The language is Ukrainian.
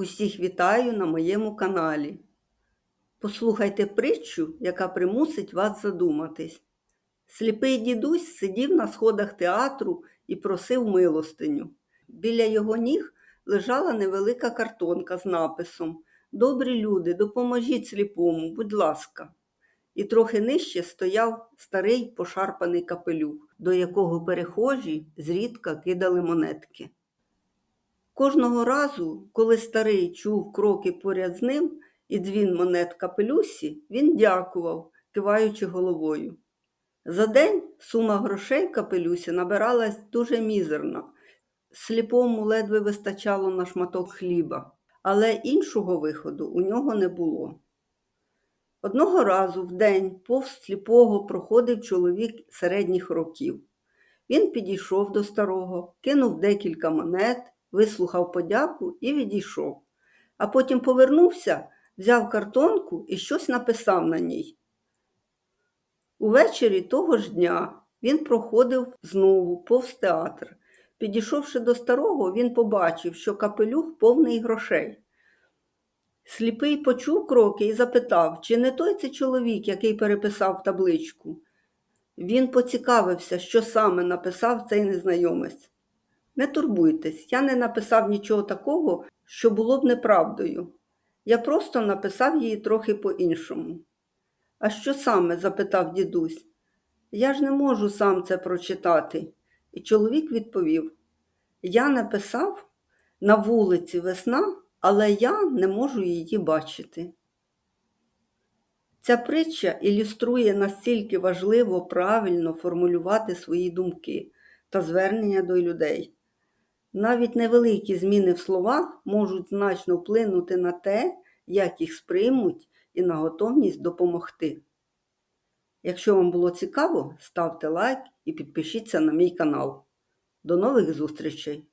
Усіх вітаю на моєму каналі. Послухайте притчу, яка примусить вас задуматись. Сліпий дідусь сидів на сходах театру і просив милостиню. Біля його ніг лежала невелика картонка з написом Добрі люди, допоможіть сліпому, будь ласка. І трохи нижче стояв старий пошарпаний капелюх, до якого перехожі зрідка кидали монетки. Кожного разу, коли старий чув кроки поряд з ним і дзвін монет капелюсі, він дякував, киваючи головою. За день сума грошей капелюсі набиралась дуже мізерна. Сліпому ледве вистачало на шматок хліба, але іншого виходу у нього не було. Одного разу в день повз сліпого проходив чоловік середніх років. Він підійшов до старого, кинув декілька монет, вислухав подяку і відійшов. А потім повернувся, взяв картонку і щось написав на ній. Увечері того ж дня він проходив знову повз театр. Підійшовши до старого, він побачив, що капелюх повний грошей. Сліпий почув кроки і запитав, чи не той це чоловік, який переписав табличку. Він поцікавився, що саме написав цей незнайомець. Не турбуйтесь, я не написав нічого такого, що було б неправдою. Я просто написав її трохи по-іншому. А що саме? запитав дідусь. Я ж не можу сам це прочитати. І чоловік відповів: Я написав на вулиці весна, але я не можу її бачити. Ця притча ілюструє настільки важливо правильно формулювати свої думки та звернення до людей. Навіть невеликі зміни в словах можуть значно вплинути на те, як їх сприймуть і на готовність допомогти. Якщо вам було цікаво, ставте лайк і підпишіться на мій канал. До нових зустрічей!